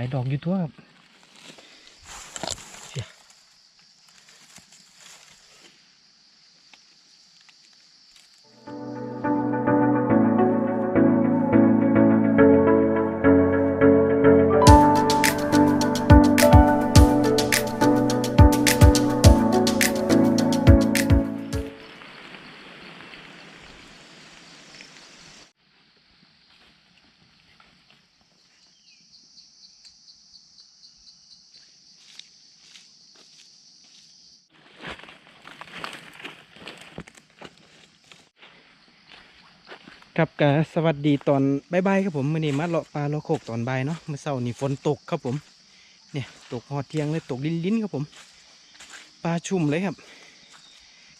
ลายดอกอยู่ทั่วครับ ครับกสวัสดีตอนบ่ายๆครับผมมื่อนี้มาเลาะปลาเลาะโคกตอนบ่ายเนาะเมื่อเช้านี่ฝนตกครับผม เนี่ยตกหอดเที่ยงเลยตกลิ้นๆครับผมปลาชุ่มเลยครับ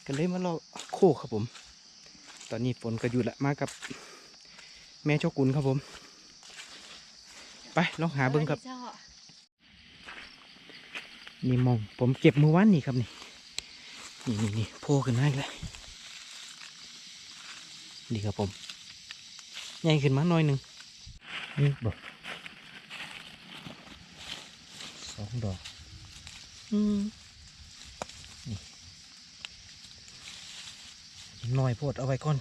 ก็เลยมาเลาะโคกครับผม ตอนนี้ฝนก็หยุดละมากับ แม่โชกุนครับผม ไปลองหาเบิ้งครับ นี่มองผมเก็บมือวานนี่ครับนี่นี่นี่นี่โผล่ขึ้นมาอีกแล้วนี่ครับผม ใหญ่ขึ้นมาหน่อยหนึ่งนี่บอกสองดอกอืมนี่หน่อยโพดเอาไว้ก่อน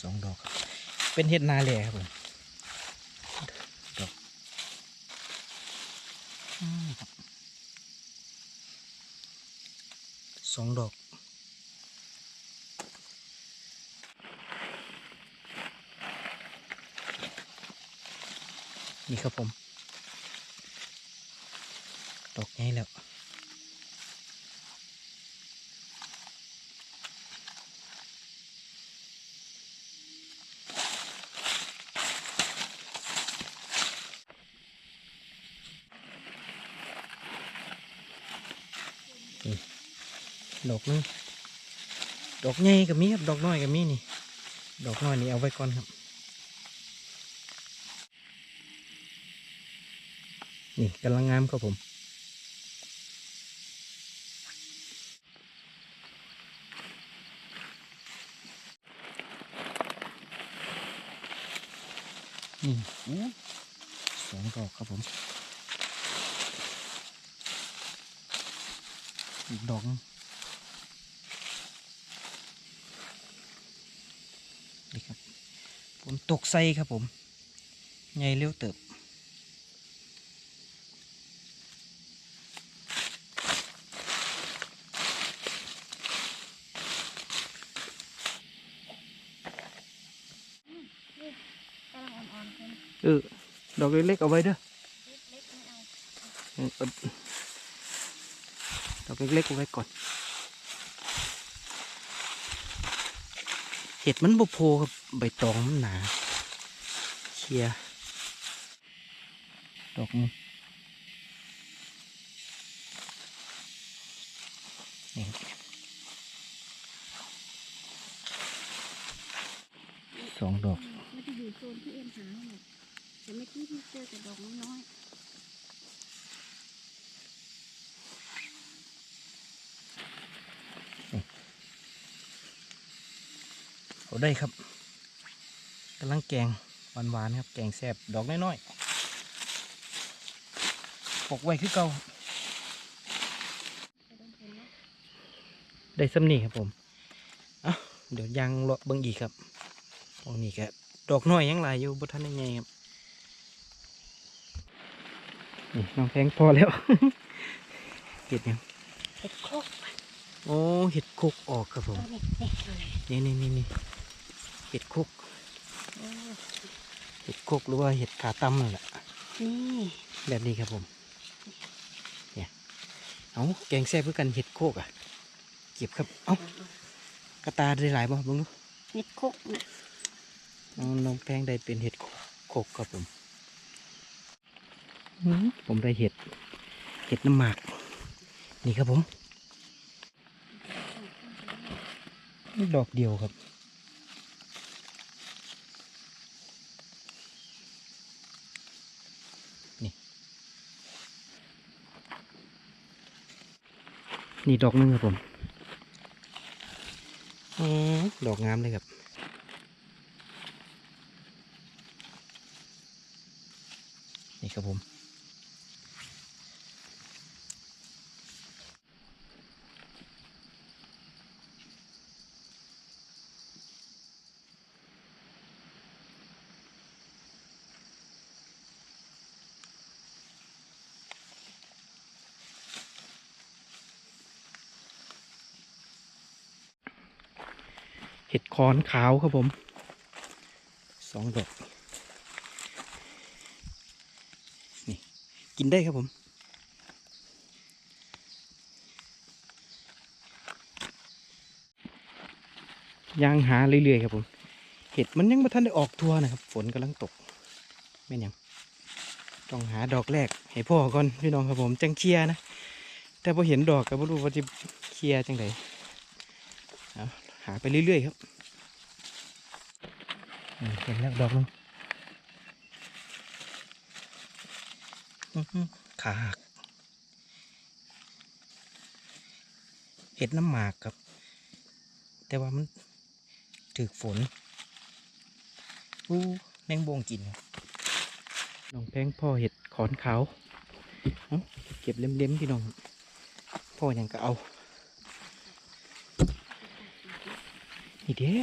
สองดอกครับเป็นเห็ดนาแหล่ครับผมดอกอืมครับสองดอก นี่ครับผมดอกใหญ่แล้วดอกนึงดอกใหญ่กับมีครับ ดอกน้อยกับมีนี่ ดอกน้อยนี่เอาไว้ก่อนครับ นี่กำลังงามครับผมนี่อู้สองดอกครับผมอีกดอกหนึ่งนี่ครับ ผมตกใส่ครับผมใหญ่เร็วเติบ กำลังอ่อนๆ เออดอกเล็กๆเอาไว้เด้อเดอกเล็กๆเอาไว้ก่อน เห็ดมันบโพครับใบตองมันหนาเคลียดอกนี้สองดอกม่ได้อยู่โซนที่เอ็มหาหรอก แต่เมื่อกี้ที่เจอแต่ดอกน้อยเอาได้ครับกำลังแกงหวานๆครับ แกงแซ่บดอกน้อยๆปกไว้คือเก่าไดนฝนนะได้สำนีครับผมอะเดี๋ยวยังเลาะเบิ่งอีกครับตรงนี้ก็ดอกน้อยยังหลายอยู่บ่ทันได้ไงครับ นี่น้องแพงพอแล้วเห็ดยังเห็ดโคกโอ้เห็ดโคกออกครับผมนี่นี่นี่นี่นี่นี่เห็ดโคกโอ้เห็ดโคกหรือว่าเห็ดขาตั้มนั่นแหละนี่แบบนี้ครับผมเนี่ยเอาแกงแซ่บเพื่อกันเห็ดโคกอะเก็บครับเอากระตาได้หลายบ่เบิ่งดูเห็ดโคกนะน้องน้องแพงได้เป็นเห็ดโคกครับผมอื้อ ผมได้เห็ด เห็ดน้ำหมาก นี่ครับผมดอกเดียวครับ นี่ นี่ดอกนึงครับผมอือดอกงามเลยครับนี่ครับผม ห็ดคอนขาวครับผมสองดอกนี่กินได้ครับผมย่างหาเรื่อยๆครับผม เห็ดมันยังไม่ทันได้ออกทัวนะครับ ฝนกำลังตกแม่ยังต้องหาดอกแรกให้พ่อก่อนพี่น้องครับผม จังเคลียนะ แต่พอเห็นดอกก็ไม่รู้ว่าจะเคลียจังไดเอา หาไปเรื่อยๆครับเห็นแล้วดอกนึงขาหักเห็ดน้ำหมากครับ แต่ว่ามันถือฝนอู้แมงบงกินน้องแพงพ่อเห็ดขอนขาวเอ้าเก็บเล็มๆพี่น้อง พ่อยังก็เอา นี่เด้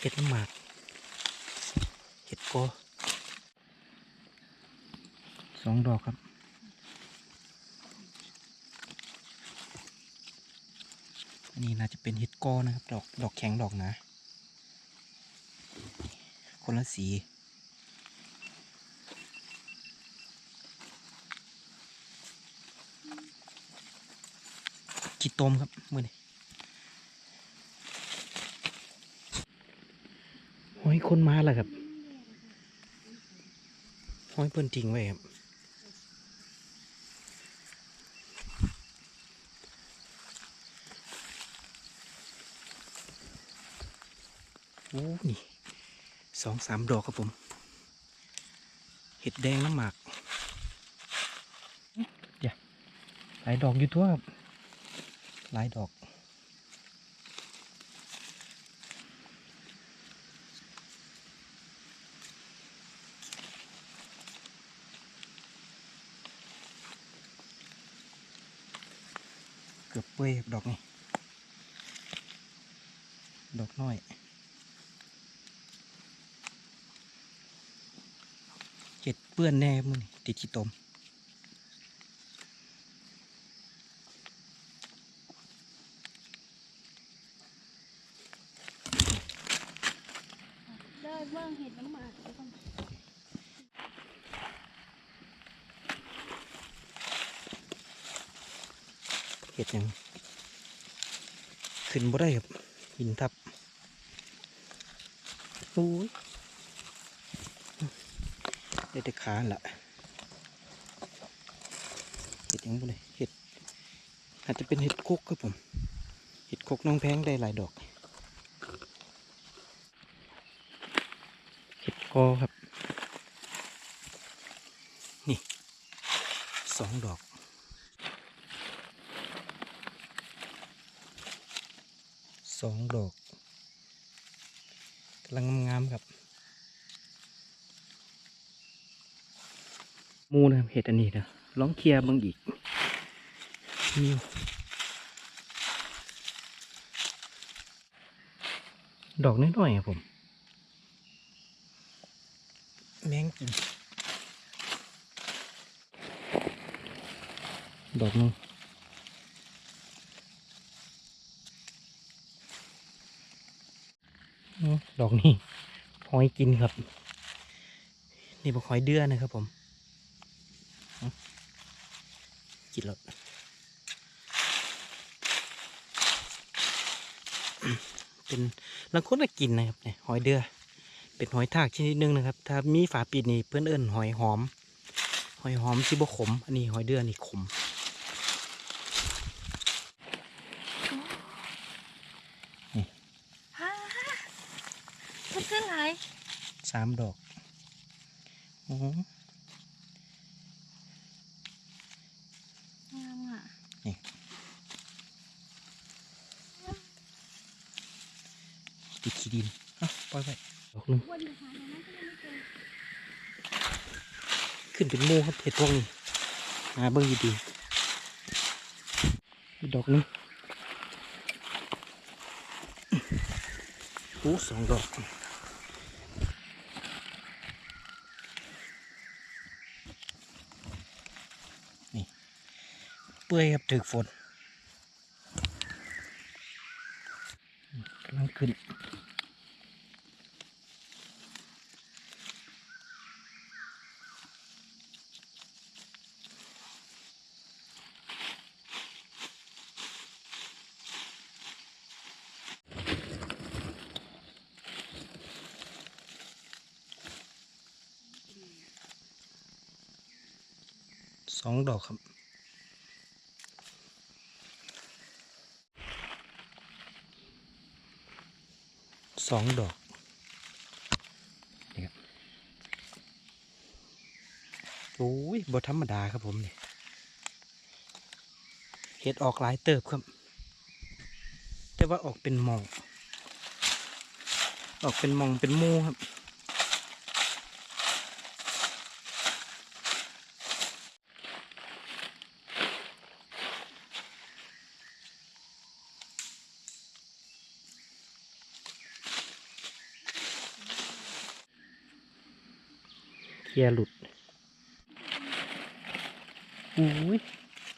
เห็ดน้ำหมากเห็ดโกสองดอกครับอันนี้น่าจะเป็นเห็ดโกนะครับ ดอก ดอกแข็งดอกนะ คนละสี ขีดต้มครับมือนี่ห้อยคนมาแล้วครับห้อยเพิ่นทิ้งไว้ครับโอ้นี่สองสามดอกครับผม เห็ดแดงน้ำหมากอย่าหลายดอกอยู่ทั่วครับ หลายดอก เกือบเปื่อยดอกนี่ดอกน้อยเห็ดเปื้อนแน่มือนี่ติดขี้ตม เดินเบิ่งเห็ดน้ำหมาก็เห็ดยัง ขึ้นบ่ได้ครับหินทับโอ้ยได้แต่ขาละเห็ดยังบ่เลยเห็ด อาจจะเป็นเห็ดคุกครับผม เห็ดคุกน้องแพงได้หลายดอก เห็ด กอครับ นี่สองดอก สองดอกกำลังงามๆครับหมูนะครับเห็ดอันนี้นะลองเคลียร์เบางอีกนี่ดอกน้อยๆครับผม แมงกิน ดอกหนึงอืมดอกนี้หอยกินครับ นี่บอกหอยเดือนะครับผมอืมกินแล้วอืมเป็นลังคนก็กินนะครับเนี่ยหอยเดือ เป็นหอยทากชนิดหนึงนะครับ ถ้ามีฝาปิดนี่เพื่อนเอิ้นหอยหอม หอยหอมสิบขม อันนี้หอยเดือนี่ขมฮ่ามันคืออะไรสามดอกอือหืองามอะติดขี้ดินเอะปล่อยไป ดอกนึงวนอยู่ค่ะตก็ยังขึ้นเป็นโมครับเห็ดพวกนี้หาเบิ่งดีๆดอกหนึงโอ้สองดอกนี่เปื่อยครับถึกฝนกำลังขึ้น ดอกครับสองดอกนี่ครับโอ้ยบธรรมดาครับผมเนี่ยเห็ดออกหลายเติบครับ แต่ว่าออกเป็นหมอง ออกเป็นมองเป็นมูครับ เคลียร์หลุดอุ้ย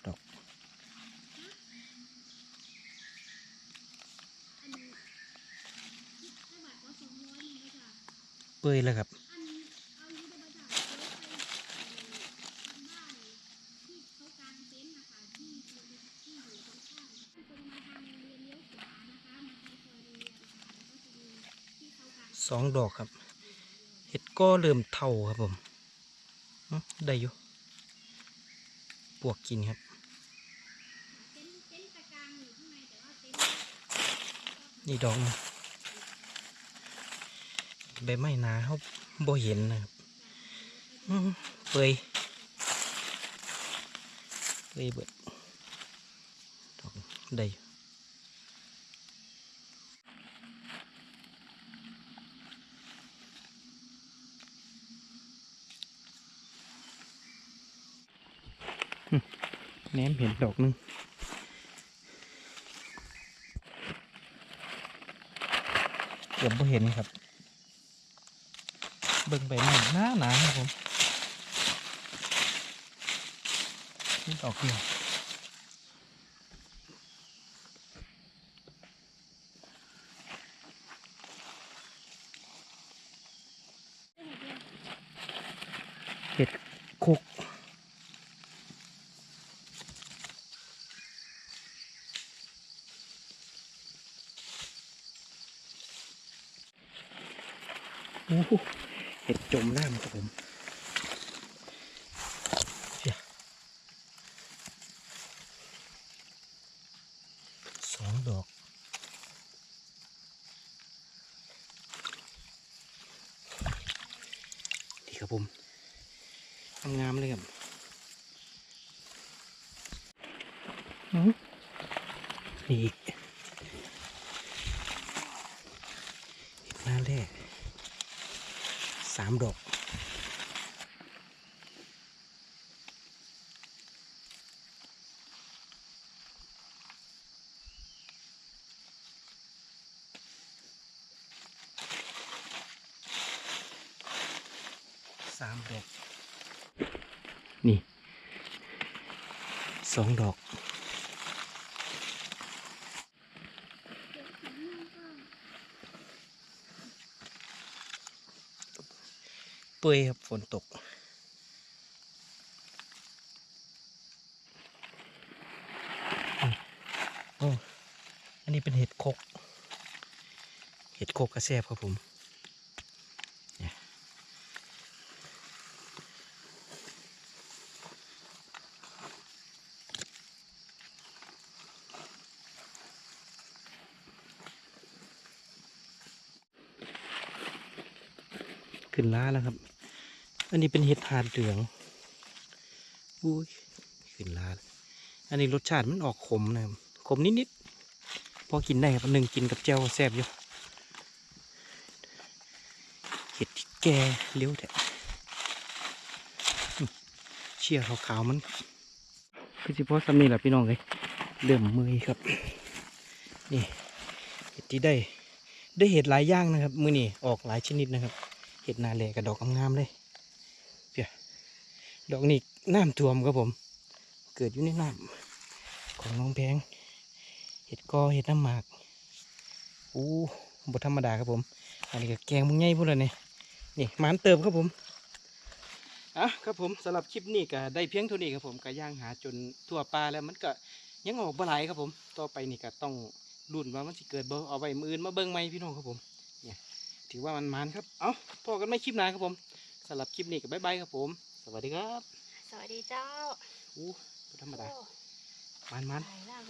ดอกอันนี้ถ้าบาทก็สองร้อยหนึ่งก็จะเปื่อยแล้วครับสองดอกครับ ก็เริ่มเท่าครับผมได้อยู่ปวกกินครับ นี่ดอกนึงใบไม้นาเขาบ่เห็นนะครับเปยเปยเบิดได้อยู่ แหนมเห็นดอกหนึงเกือบบ่เห็นครับ เบิ่งไปหนึ่งหน้าหนาครับผมนี่ดอกเดียวเห็ดโคกโอ้โห เห็ดจมน้ำครับผมเชี่ยสองดอกดีครับผมงามๆเลยครับอื้อนี่อีกอีกหน้าแรกสามดอก สามดอก นี่ สองดอก เด็กสีม่วงก็ เปื่อยครับฝนตกอ๋ออันนี้เป็นเห็ดโคก เห็ดโคกกระแซบครับผมขึ้นล้าแล้วครับ อันนี้เป็นเห็ดหาดเหลืองอุ้ยขึ้นล้าแล้วอันนี้รสชาติมันออกขมนะครับขมนิดๆพอกินได้ครับหนึ่งกินกับเจ้าแซ่บอยู่เห็ดที่แก่เลี้ยวแท้อืมเชี่ยขาวๆมันคือสิพอสำนี่แหละพี่น้องเลยเริ่มมือครับ นี่เห็ดที่ได้ได้เห็ดหลายอย่างนะครับ มือนี่ออกหลายชนิดนะครับ เห็ดนาแหลกับดอกงามๆเลยเปีย ดอกนี้น้ำท่วมครับผม เกิดอยู่ในน้ำของน้องแพงเห็ดกอเห็ดน้ำหมากอู้บธรรมดาครับผม อันนี้ก็แกงมึงไงพูดเลยเนี่ยนี่หมานเติมครับผมอะครับผมสำหรับคลิปนี้ก็ได้เพียงเท่านี้ครับผมก็ย่างหาจนทั่วปลาแล้วมันก็ยังออกบ่หลายครับผม ต่อไปนี่ก็ต้องรุ่นว่ามันสิเกิดบ่เอาไว้มืออื่นมาเบิ่งไหมพี่น้องครับผมเนี่ยถือว่ามันมันครับ เอาพอกันไม่คลิปหน้าครับผมสำหรับคลิปนี้ก็บ๊ายบายครับผม สวัสดีครับ สวัสดีเจ้าอู้บ่ธรรมดาโอ้มันมันตายแล้ว